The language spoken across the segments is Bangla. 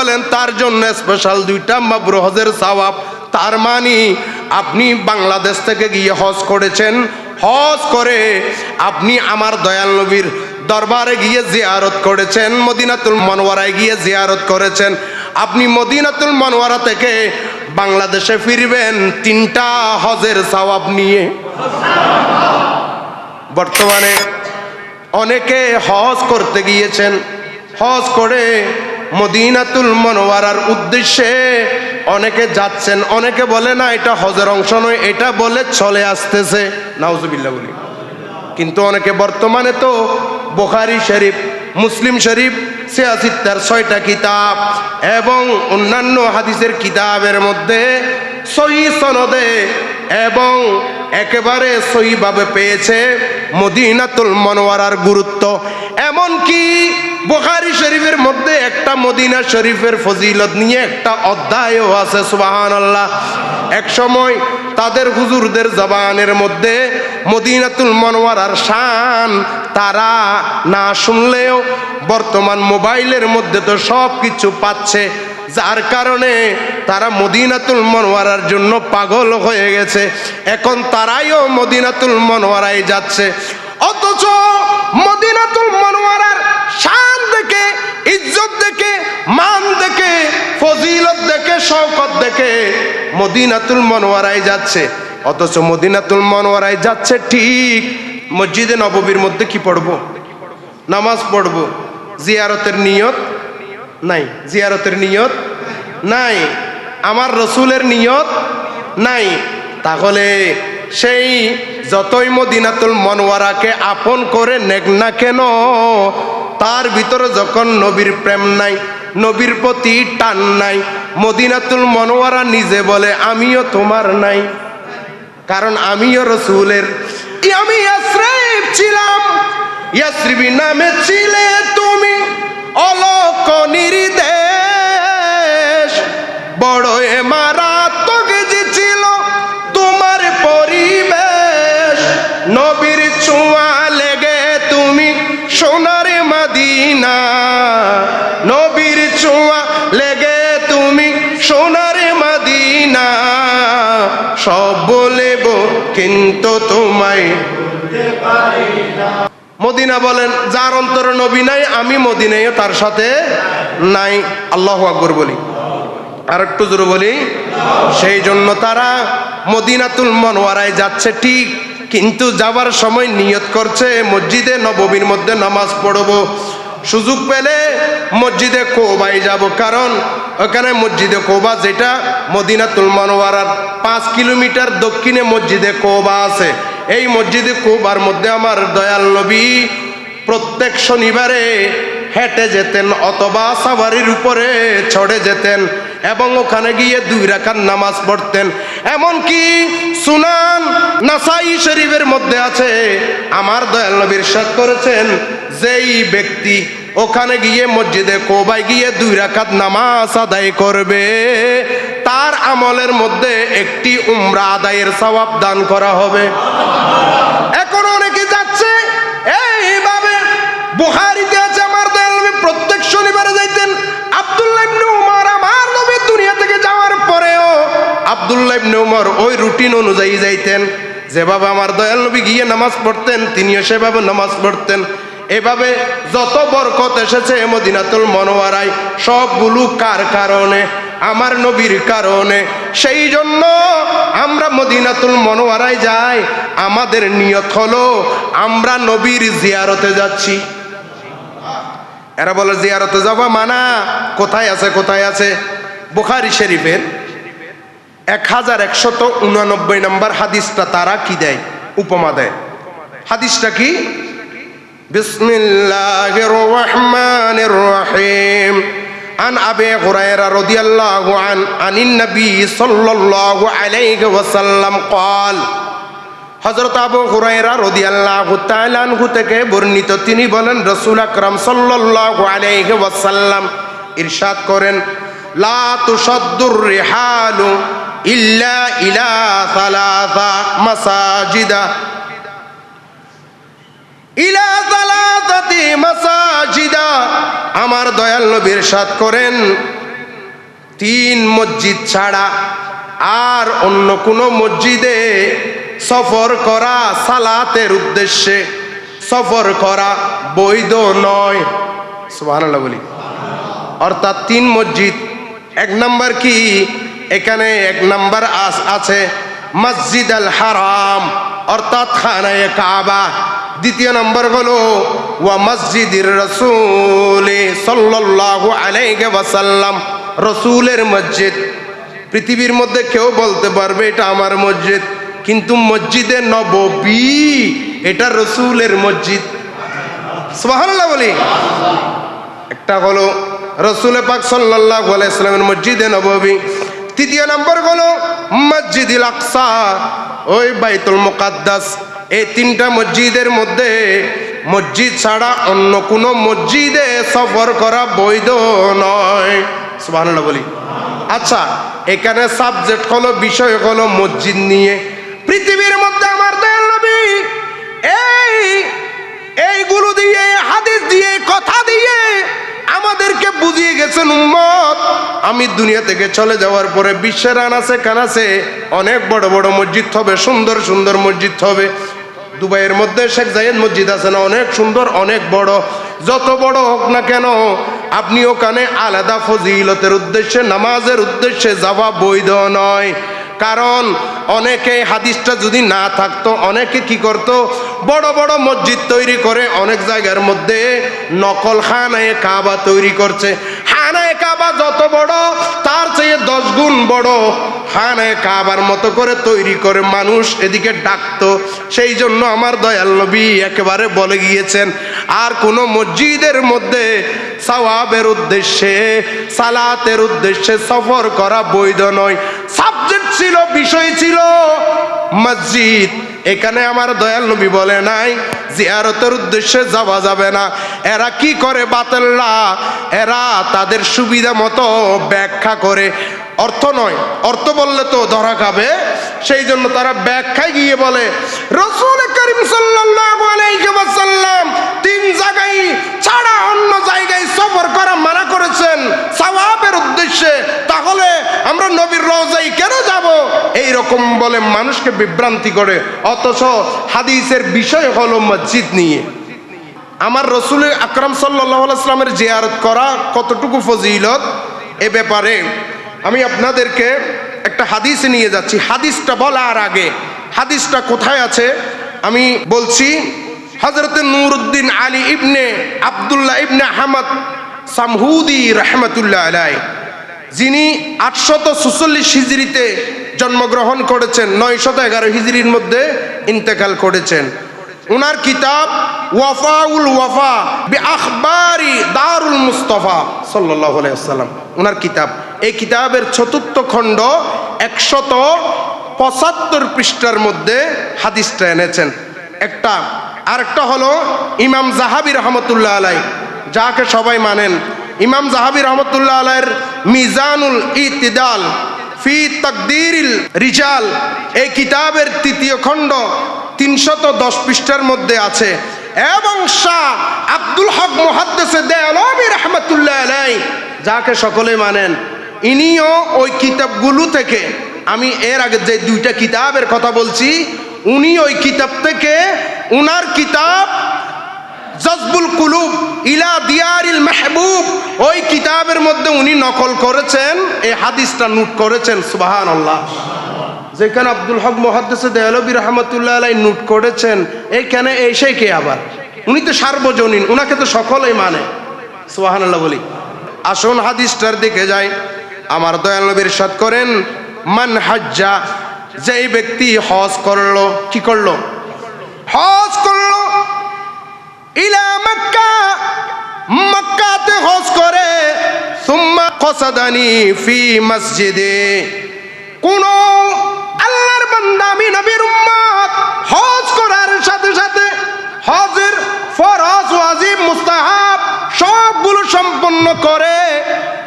বলেন, তার জন্য স্পেশাল দুইটা মাবরু হজের সওয়াব। তার মানে আপনি বাংলাদেশ থেকে গিয়ে হজ করেছেন। হজ করে আপনি আমার দয়াল নবীর দরবারে গিয়ে জিয়ারত করেছেন, মদিনাতুল মনোয়ারায় গিয়ে জিয়ারত করেছেন। আপনি মদিনাতুল মনোয়ারা থেকে বাংলাদেশে ফিরবেন তিনটা হজের সওয়াব নিয়ে। বর্তমানে অনেকে হজ করতে গিয়েছেন। হজ করে মদিনাতুল মনোয়ারার উদ্দেশ্যে অনেকে যাচ্ছেন, অনেকে বলে, না, এটা হজের অংশ নয়, এটা বলে চলে আসতেছে। নাউজুবিল্লাহ বলি। কিন্তু অনেকে বর্তমানে তো বোখারি শরীফ, মুসলিম শরীফ সিয়াসিত্তার ছয়টা কিতাব এবং অন্যান্য হাদিসের কিতাবের মধ্যে সহি সনদে এবং একেবারে সহিভাবে পেয়েছে মদিনাতুল মনোয়ারার গুরুত্ব। এমনকি বোখারি শরীফের মধ্যে একটা মদিনা শরীফের ফজিলত নিয়ে একটা অধ্যায়ও আছে সুবাহান আল্লাহ এক সময় তাদের হুজুরদের জবানের মধ্যে মদিনাতুল মনোয়ারার শান তারা না শুনলেও বর্তমান মোবাইলের মধ্যে তো সব কিছু পাচ্ছে, যার কারণে তারা মদিনাতুল মনোয়ারার জন্য পাগল হয়ে গেছে। এখন তারাইও মদিনাতুল মনোয়ারায় যাচ্ছে। অথচ মদিনাতুল মনোয়ারার শান দেখে, ইজ্জত দেখে, মান দেখে, ফজিলত দেখে, শওকত দেখে মদিনাতুল মনোয়ারায় যাচ্ছে। অথচ মদিনাতুল মনোয়ারায় যাচ্ছে ঠিক মসজিদে নববীর মধ্যে কি পড়ব? নামাজ পড়ব। জিয়ারতের নিয়ত নাই। জিয়ারতের নিয়ত নাই। আমার রসুলের নিয়ত নাই। তাহলে সেই যতই মদিনাতুল মনোয়ারাকে আপন করে নেক না কেন তার ভিতরে যখন নবীর প্রেম নাই, নবীর প্রতি টান নাই, মদিনাতুল মনোয়ারা নিজে বলে, আমিও তোমার নাই। কারণ আমিও রসুলের। আমি ইয়াসরিব ছিলাম। ইয়াসরিবি নামে ছিলে তুমি। অলোক নির্দেশ। বড় এ মারাত্মক যে ছিল। মদিনা বলেন, যার অন্তরে নবী নাই, আমি মদিনাইও তার সাথে নাই। আল্লাহ আকবর বলি। আর একটু জোরে বলি। সেই জন্য তারা মদিনাতুল মনোয়ারায় যাচ্ছে ঠিক, কিন্তু যাবার সময় নিয়ত করছে, মসজিদে নববীর মধ্যে নামাজ পড়ব। সুযোগ পেলে মসজিদে কোবাই যাব, কারণ ওখানে মসজিদে কোবা যেটা মদিনাতুল মনোয়ারার পাঁচ কিলোমিটার দক্ষিণে মসজিদে কোবা আছে। এই মসজিদে কোবার মধ্যে আমার দয়াল নবী প্রত্যেক শনিবারে হেঁটে যেতেন অথবা সাবারির উপরে ছড়ে যেতেন এবং ওখানে গিয়ে দুই রাখার নামাজ পড়তেন। এমনকি সুনান নাসাই শরীফের মধ্যে আছে। আমার দয়াল নবীর সাথ করেছেন, যেই ব্যক্তি ওখানে গিয়ে মসজিদে কোবাই গিয়ে দুই রাকাত নামাজ আদায় করবে। তার আমলের মধ্যে একটি উমরা আদায়ের সওয়াব দান করা হবে। এখন অনেকে যাচ্ছে এইভাবে বুহারিতে আছে আমার দয়ালবী প্রত্যেক শনিবারে যাইতেন। আব্দুল্লাহ ইবনে আমার নবী দুনিয়া থেকে যাওয়ার পরেও আব্দুল্লাহ উমর ওই রুটিন অনুযায়ী যাইতেন। যেভাবে আমার দয়াল নবী গিয়ে নামাজ পড়তেন, তিনিও সেভাবে নামাজ পড়তেন। এভাবে যত বরকত এসেছে মদিনাতুল মনোয়ারায়, সবগুলো কার কারণে? আমার নবীর কারণে। সেই জন্য আমরা মদিনাতুল মনোয়ারায় যাই, আমাদের নিয়ত হলো আমরা নবীর জিয়ারতে যাচ্ছি। এরা বলে, জিয়ারতে যাবা মানা? কোথায় আছে কোথায় আছে? বুখারি শরীফের এক হাজার একশত উনানব্বই নম্বর হাদিসটা তারা কি দেয়? উপমা দেয়। হাদিসটা কি? বিসমিল্লাহির রহমানির রহিম عن أبي هريرة رضي الله عنه عن النبي صلى الله عليه وسلم قال হজরত আবু হুরায়রা রাদিয়াল্লাহু তাআলা আনহু থেকে বর্ণিত তিনি বলেন রাসূল আকরাম সাল্লাল্লাহু আলাইহি ওয়াসাল্লাম ইরশাদ করেন লা তুসাদ্দুর রিহালু ইল্লা ইলা সালাসা মাসাজিদা আমার দয়াল নবীর সাথ করেন, তিন মসজিদ ছাড়া আর অন্য কোনো মসজিদে সফর করা সালাতের উদ্দেশ্যে সফর করা বৈধ নয়। বলি। অর্থাৎ তিন মসজিদ, এক নাম্বার কি? এখানে এক নাম্বার আছে মসজিদ আল হারাম অর্থাৎ খানায় কাবা। দ্বিতীয় নম্বর হলো, ওয়া মসজিদের রসুল সাল্লাল্লাহু আলাইহি ওয়াসাল্লাম রসুলের মসজিদ পৃথিবীর মধ্যে কেউ বলতে পারবে এটা আমার মসজিদ, কিন্তু মসজিদে নববী, এটা রসুলের মসজিদ। সুবহানাল্লাহ বলি। একটা হলো, রসুল পাক সাল্লাহ আলাইসলামের মসজিদে নববী তৃতীয় নম্বর হলো, মসজিদুল আকসা ওই বাইতুল মুকাদ্দাস। এই তিনটা মসজিদের মধ্যে মসজিদ ছাড়া অন্য কোনো মসজিদে সফর করা বৈধ নয়। সুবহানাল্লাহ বলি। আচ্ছা এখানে সাবজেক্ট হলো, বিষয় হলো মসজিদ নিয়ে। পৃথিবীর মধ্যে আমার নবী, এই, এইগুলো দিয়ে, হাদিস দিয়ে, কথা দিয়ে আমাদেরকে বুঝিয়ে গেছেন উম্মত। আমি দুনিয়া থেকে চলে যাওয়ার পরে বিশ্বের আনাসে কানাসে অনেক বড় বড় মসজিদ হবে, সুন্দর সুন্দর মসজিদ হবে। দুবাইয়ের মধ্যে শেখ জায়েদ মসজিদ আছে না, অনেক সুন্দর, অনেক বড়। যত বড় হোক না কেন, আপনি ওখানে আলাদা ফজিলতের উদ্দেশ্যে, নামাজের উদ্দেশ্যে যাওয়া বৈধ নয়। কারণ অনেকে হাদিসটা যদি না থাকতো, অনেকে কি করত, বড় বড় মসজিদ তৈরি করে অনেক জায়গার মধ্যে নকল খানায় কাবা তৈরি করছে। হানায় কাবা যত বড়, তার চেয়ে দশ গুণ বড়। হানায় কাবার মতো করে তৈরি করে মানুষ এদিকে ডাকতো। সেই জন্য আমার দয়াল নবী একেবারে বলে গিয়েছেন, আর কোনো মসজিদের মধ্যে সওয়াবের উদ্দেশ্যে, সালাতের উদ্দেশ্যে সফর করা বৈধ নয়। সাবজেক্ট ছিল, বিষয় ছিল মসজিদ। এখানে আমার দয়াল নবী বলে নাই, জিয়ারতের উদ্দেশ্যে যাওয়া যাবে না। এরা কি করে বাতেল্লা? এরা তাদের সুবিধা মতো ব্যাখ্যা করে। অর্থ নয়, অর্থ বললে তো ধরা খাবে। সেই জন্য তারা ব্যাখ্যায় গিয়ে বলে, রসুল করিম সাল্লাম তিন জায়গায় ছাড়া অন্য জায়গায় সফর করা মানা করেছেন সওয়াবের উদ্দেশ্যে, তাহলে আমরা নবীর রওজায় কেন যাব? এই রকম বলে মানুষকে বিভ্রান্তি করে। অথচ হাদিসের বিষয় হলো মসজিদ নিয়ে। আমার রসুল আকরাম সাল্লাহ আসলামের জিয়ারত করা কতটুকু ফজিলত? এ ব্যাপারে আমি আপনাদেরকে একটা হাদিস নিয়ে যাচ্ছি। হাদিসটা বলার আগে, হাদিসটা কোথায় আছে? আমি বলছি হজরত নুরুদ্দিন আলী ইবনে আবদুল্লাহ ইবনে আহমদ সামহুদি রহমতুল্লাহ আলাই যিনি আটশত সুচল্লিশ হিজড়িতে জন্মগ্রহণ করেছেন, নয়শত এগারো হিজড়ির মধ্যে ইন্তেকাল করেছেন। ওনার কিতাব ওয়াফাউল ওয়াফা বি আখবারি দারুল মুস্তফা সাল্লাহ সাল্লাম ওনার কিতাব। এই কিতাবের চতুর্থ খণ্ড একশত পঁচাত্তর পৃষ্ঠার মধ্যে হাদিসটা এনেছেন। একটা আরেকটা হলো ইমাম জাহাবি রহমতুল্লাহ আলাই। যাকে সবাই মানেন। ইমাম জাহাবি রহমতুল্লাহ আলাইয়ের মিজানুল ইতিদাল ফি তকদিরিল রিজাল। এই কিতাবের তৃতীয় খণ্ড তিনশত দশ পৃষ্ঠার মধ্যে আছে। এবং শাহ আব্দুল হক মুহাদ্দিসে দেয়ালবি রহমতুল্লাহ আলাই, যাকে সকলে মানেন। ইনিও ওই কিতাবগুলো থেকে, আমি এর আগে যে দুইটা কিতাবের কথা বলছি উনি ওই কিতাব থেকে উনার কিতাব জজবুল কুলুব ইলা দিয়ারিল মেহবুব, ওই কিতাবের মধ্যে উনি নকল করেছেন, এই হাদিসটা নোট করেছেন সুবাহান আল্লাহ যেখানে আব্দুল হক মহাদ্দেসে দেয়ালবী রহমতুল্লাহ আলাই নোট করেছেন, এইখানে এসে কে আবার? উনি তো সার্বজনীন, উনাকে তো সকলেই মানে। সুবাহান আল্লাহ বলি। আসুন হাদিসটার দিকে যাই। আমার দয়াল নবীর সাথ করেন, মান হাজ্জা যেই ব্যক্তি হজ করল, কি করল? হজ করল। ইলা মক্কা, মক্কাতে হজ করে। সুম্মা কসাদানি ফি মসজিদে। কোন আল্লাহর বান্দা, আমি নবীর উম্মত, হজ করার সাথে সাথে হজের ফরজ, ওয়াজিব, মুস্তাহাব সবগুলো সম্পন্ন করে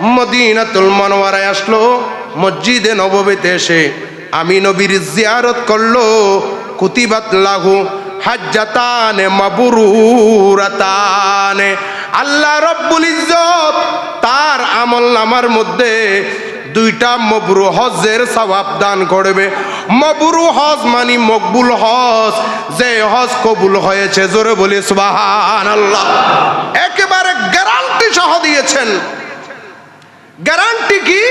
মদিনাতুল মনোয়ারায় আসলো, মসজিদে নববীতে এসে আমি নবীর জিয়ারত করল, কুতিবাত লাহু হাজ্জাতানে মাবরুরাতানে। আল্লাহ রব্বুল ইজ্জত তার আমল নামার মধ্যে দুইটা মবরু হজের সওয়াব দান করবে। মবরু হজ মানে মকবুল হজ, যে হজ কবুল হয়েছে, জোরে বলি সুবাহান আল্লাহ একেবারে গ্যারান্টি সহ দিয়েছেন। গ্যারান্টি কি?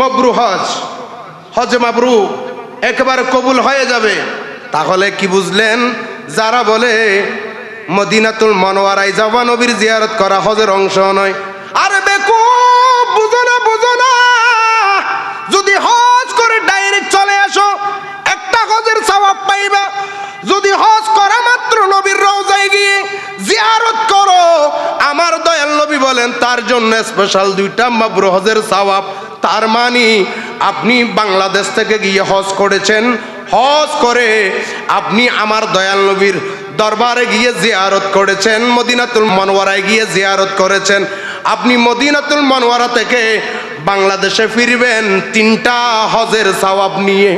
মবরু হজ। হজ মাবরু একেবারে কবুল হয়ে যাবে। তাহলে কি বুঝলেন? যারা বলে, মদিনাতুল মনোয়ারাই যাওয়া নবীর জিয়ারত করা হজের অংশ নয়। আরে বেকু বুঝো না বুঝো না। যদি হজ করে ডাইরেক্ট চলে আসো, একটা হজের সওয়াব পাইবা। যদি হজ করা মাত্র নবীর রওজায় গিয়ে জিয়ারত করো, আমার দয়াল নবী বলেন, তার জন্য স্পেশাল দুইটা মাবরু হজের সওয়াব। তার মানে আপনি বাংলাদেশ থেকে গিয়ে হজ করেছেন, হজ করে আপনি আমার দয়াল নবীর দরবারে গিয়ে জিয়ারত করেছেন, মদিনাতুল মনোয়ারায় গিয়ে জিয়ারত করেছেন। আপনি মদিনাতুল মনোয়ারা থেকে বাংলাদেশে ফিরবেন, তিনটা হজের সওয়াব নিয়ে।